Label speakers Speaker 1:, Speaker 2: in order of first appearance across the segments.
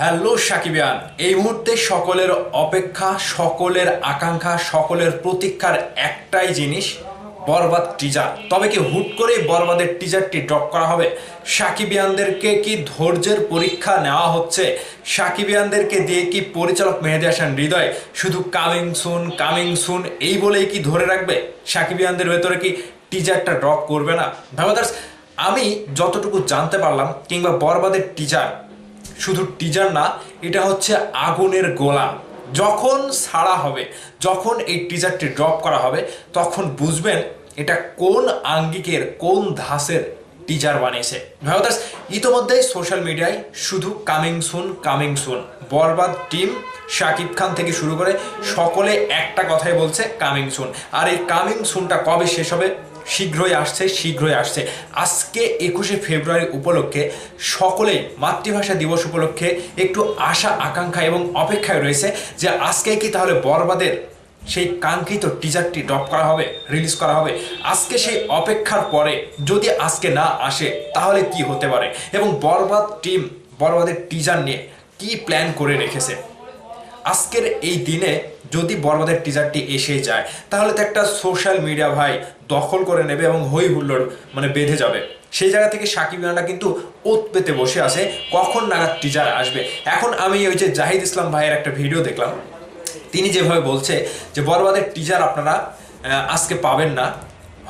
Speaker 1: Hello সাকিবিয়ান, এই মুহূর্তে সকলের অপেক্ষা, সকলের আকাঙ্ক্ষা, সকলের প্রতীক্ষার একটাই জিনিস, বরবাদ টিজার তবে কি হুট করেই বরবাদের টিজারটি ড্রপ করা হবে? সাকিবিয়ানদেরকে কি ধৈর্যের পরীক্ষা নেওয়া হচ্ছে? সাকিবিয়ানদেরকে দিয়ে কি পরিচালক মেহেদি হাসান হৃদয় শুধু কামিং সুন কামিং সুন এই বলেই কি ধরে রাখবে? সাকিবিয়ানদের ভেতরে কি টিজারটা ড্রপ করবে না? ভাবাদার্স আমি যতটুকু জানতে পারলাম কিংবা বরবাদের টিজার শুধু টিজার না, এটা হচ্ছে আগুনের গোলা যখন ছাড়া হবে, যখন এই টিজারটি ড্রপ করা হবে, তখন বুঝবেন এটা কোন আঙ্গিকের, কোন ধাসের টিজার বানিয়েছে। ভারতাস ইতোমধ্যেই সোশ্যাল মিডিয়ায় শুধু coming soon coming soon Borbaad team Shakib Khan থেকে শুরু করে সকলে একটা কথাই বলছে কামিং সুন আর এই কামিং সুনটা কবে শেষ হবে? শীঘ্রই আসছে শীঘ্রই আসছে। আজকে একুশে ফেব্রুয়ারি উপলক্ষে সকলেই মাতৃভাষা দিবস উপলক্ষে একটু আশা, আকাঙ্ক্ষা এবং অপেক্ষায় রয়েছে যে আজকে কি তাহলে বরবাদের সেই কাঙ্ক্ষিত টিজারটি ড্রপ করা হবে রিলিজ করা হবে। আজকে সেই অপেক্ষার পরে যদি আজকে না আসে, তাহলে কি হতে পারে? এবং বরবাদ টিম বরবাদের টিজার নিয়ে কি প্ল্যান করে রেখেছে? আজকের এই দিনে যদি বরবাদের টিজারটি এসে যায়, তাহলে তো একটা সোশ্যাল মিডিয়া ভাই দখল করে নেবে এবং হই হুল্লোড় মানে বেঁধে যাবে। সেই জায়গা থেকে সাকিব রানা কিন্তু ওত পেতে বসে আছে, কখন নাগাদ টিজার আসবে? এখন আমি ওই যে জাহিদ ইসলাম ভাইয়ের একটা ভিডিও দেখলাম। তিনি যেভাবে বলছে যে বরবাদের টিজার আপনারা আজকে পাবেন না,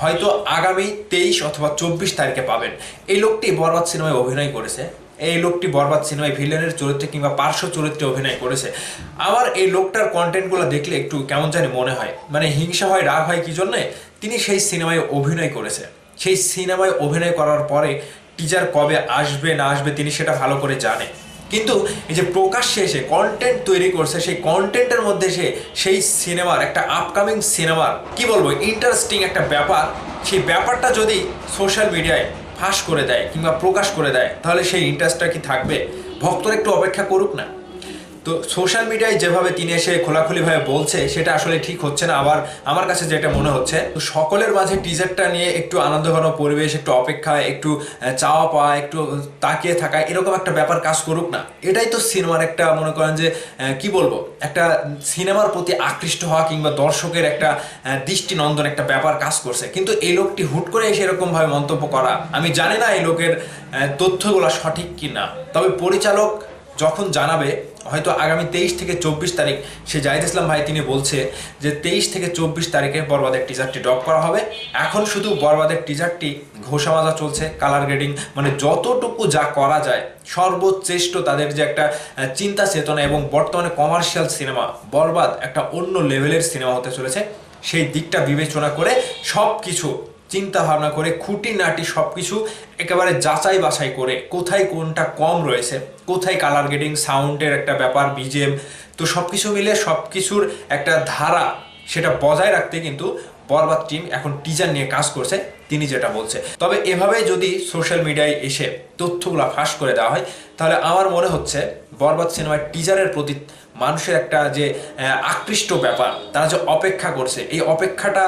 Speaker 1: হয়তো আগামী তেইশ অথবা চব্বিশ তারিখে পাবেন। এই লোকটি বরবাদ সিনেমায় অভিনয় করেছে। এই লোকটি বরবাদ সিনেমায় ভিলেনের চরিত্রে কিংবা পার্শ্ব চরিত্রে অভিনয় করেছে। আবার এই লোকটার কন্টেন্টগুলো দেখলে একটু কেমন জানি মনে হয়। মানে হিংসা হয়, রাগ হয় কি জন্যে? তিনি সেই সিনেমায় অভিনয় করেছে। সেই সিনেমায় অভিনয় করার পরে টিজার কবে আসবে, না আসবে তিনি সেটা ভালো করে জানে। কিন্তু এই যে প্রকাশ্যে এসে কন্টেন্ট তৈরি করছে, সেই কন্টেন্টের মধ্যে সে সেই সিনেমার একটা আপকামিং সিনেমার, কি বলব ইন্টারেস্টিং একটা ব্যাপার। সেই ব্যাপারটা যদি সোশ্যাল মিডিয়ায় ফাঁস করে দেয় কিংবা প্রকাশ করে দেয়, তাহলে সেই ইন্টারেস্টটা কি থাকবে? ভক্তরা একটু অপেক্ষা করুক না। তো সোশ্যাল মিডিয়ায় যেভাবে তিনি এসে খোলাখুলিভাবে বলছে, সেটা আসলে ঠিক হচ্ছে না। আবার আমার কাছে যেটা মনে হচ্ছে, তো সকলের মাঝে টিজারটা নিয়ে একটু আনন্দঘন পরিবেশ, একটু অপেক্ষা একটু চাওয়া পাওয়া, একটু তাকিয়ে থাকা, এরকম একটা ব্যাপার কাজ করুক না। এটাই তো সিনেমার একটা, মনে করেন যে কি বলব, একটা সিনেমার প্রতি আকৃষ্ট হওয়া কিংবা দর্শকের একটা দৃষ্টিনন্দন একটা ব্যাপার কাজ করছে। কিন্তু এই লোকটি হুট করে এসে এরকম ভাবে মন্তব্য করা, আমি জানি না এই লোকের তথ্যগুলো সঠিক কি না তবে পরিচালক যখন জানাবে, হয়তো আগামী তেইশ থেকে চব্বিশ তারিখ, সে জাহিদ ইসলাম ভাই তিনি বলছে যে তেইশ থেকে চব্বিশ তারিখে বরবাদের টিজারটি ড্রপ করা হবে। এখন শুধু বরবাদের টিজারটি ঘোষা মাজা চলছে কালার গ্রেডিং মানে যতটুকু যা করা যায় সর্বোচ্চেষ্ট তাদের যে একটা চিন্তা চেতনা এবং বর্তমানে কমার্শিয়াল সিনেমা বরবাদ একটা অন্য লেভেলের সিনেমা হতে চলেছে। সেই দিকটা বিবেচনা করে সব কিছু চিন্তা ভাবনা করে, খুঁটিনাটি সব কিছু একেবারে যাচাই বাছাই করে, কোথায় কোনটা কম রয়েছে, কোথায় কালার গেটিং সাউন্ডের একটা ব্যাপার বিজেম তো সব কিছু মিলে সব কিছুর একটা ধারা সেটা বজায় রাখতে কিন্তু বরবাদ টিম এখন টিজার নিয়ে কাজ করছে, তিনি যেটা বলছে। তবে এভাবে যদি সোশ্যাল মিডিয়ায় এসে তথ্যগুলো ফাঁস করে দেওয়া হয়, তাহলে আমার মনে হচ্ছে বরবাদ সিনেমার টিজারের প্রতি মানুষের একটা যে আকৃষ্ট ব্যাপার, তারা যে অপেক্ষা করছে, এই অপেক্ষাটা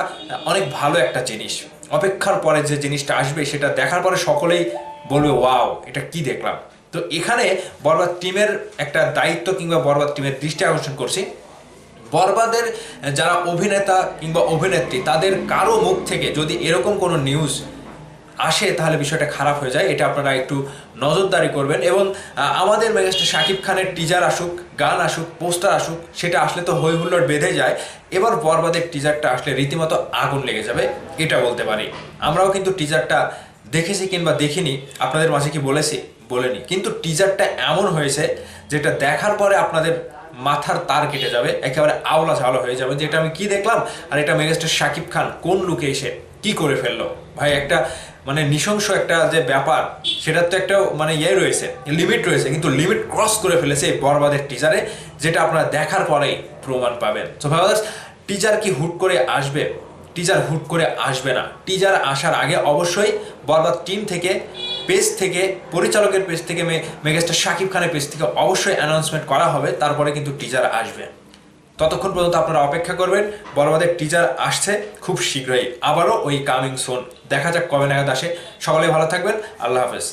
Speaker 1: অনেক ভালো একটা জিনিস। অপেক্ষার পরে যে জিনিসটা আসবে সেটা দেখার পরে সকলেই বলবে, ওয়াও, এটা কি দেখলাম? তো এখানে বরবাদ টিমের একটা দায়িত্ব কিংবা বরবাদ টিমের দৃষ্টি আকর্ষণ করছি। বরবাদের যারা অভিনেতা কিংবা অভিনেত্রী, তাদের কারও মুখ থেকে যদি এরকম কোনো নিউজ আসে, তাহলে বিষয়টা খারাপ হয়ে যায়। এটা আপনারা একটু নজরদারি করবেন। এবং আমাদের মেগাস্টার শাকিব খানের টিজার আসুক, গান আসুক পোস্টার আসুক, সেটা আসলে তো হই হুল্লোড় বেঁধে যায়। এবার বরবাদের টিজারটা আসলে রীতিমতো আগুন লেগে যাবে, এটা বলতে পারি। আমরাও কিন্তু টিজারটা দেখেছি কিংবা দেখিনি, আপনাদের মাঝে কি বলেছি? বলেনি। কিন্তু টিজারটা এমন হয়েছে, যেটা দেখার পরে আপনাদের মাথার তার কেটে যাবে, একেবারে আওলা ঝাওলা হয়ে যাবে যে এটা আমি কি দেখলাম? আর এটা মেগাস্টার শাকিব খান কোন লুকে এসে কি করে ফেলল? ভাই, একটা মানে নৃশংস একটা যে ব্যাপার, সেটার তো একটা মানে ইয়ে রয়েছে লিমিট রয়েছে, কিন্তু লিমিট ক্রস করে ফেলেছে এই বরবাদের টিজারে যেটা আপনারা দেখার পরেই প্রমাণ পাবেন। তো ভাই টিজার কি হুট করে আসবে? টিজার হুট করে আসবে না। টিজার আসার আগে অবশ্যই বরবাদ টিম থেকে পেজ থেকে, পরিচালকের পেজ থেকে মেগাস্টার শাকিব খানের পেজ থেকে অবশ্যই অ্যানাউন্সমেন্ট করা হবে, তারপরে কিন্তু টিজার আসবে। ততক্ষণ পর্যন্ত আপনারা অপেক্ষা করবেন। বড়বাদের টিচার আসছে খুব শীঘ্রই। আবারও ওই কামিং সোন দেখা যাক কবে নাগাদ আসে। সকলে ভালো থাকবেন। আল্লাহ হাফেজ।